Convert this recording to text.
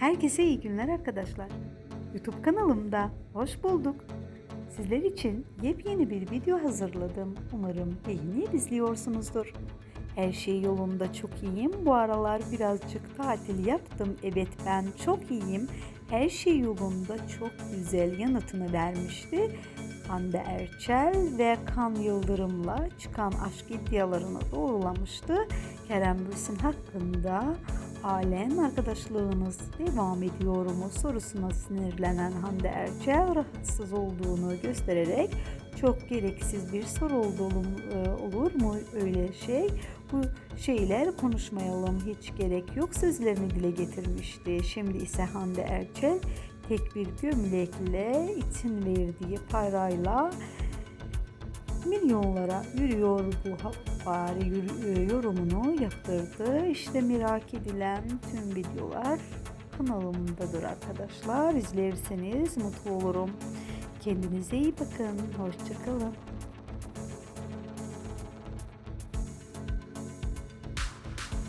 Herkese iyi günler arkadaşlar. YouTube kanalımda hoş bulduk. Sizler için yepyeni bir video hazırladım. Umarım beğenip izliyorsunuzdur. Her şey yolunda çok iyiyim. Bu aralar birazcık tatil yaptım. Evet ben çok iyiyim. Her şey yolunda çok güzel yanıtını vermişti. Hande Erçel ve Kan Yıldırım'la çıkan aşk iddialarını doğrulamıştı. Kerem Bürsin hakkında halen arkadaşlığınız devam ediyor mu sorusuna sinirlenen Hande Erçel rahatsız olduğunu göstererek çok gereksiz bir soru oldu olur, e, olur mu öyle şey bu şeyler konuşmayalım hiç gerek yok sözlerini dile getirmişti. Şimdi ise Hande Erçel tek bir gömlekle için verdiği parayla milyonlara yürüyor bu habari yürü- e, yorumunu yaptırdı. İşte merak edilen tüm videolar kanalımdadır arkadaşlar. İzlerseniz mutlu olurum. Kendinize iyi bakın. Hoşçakalın.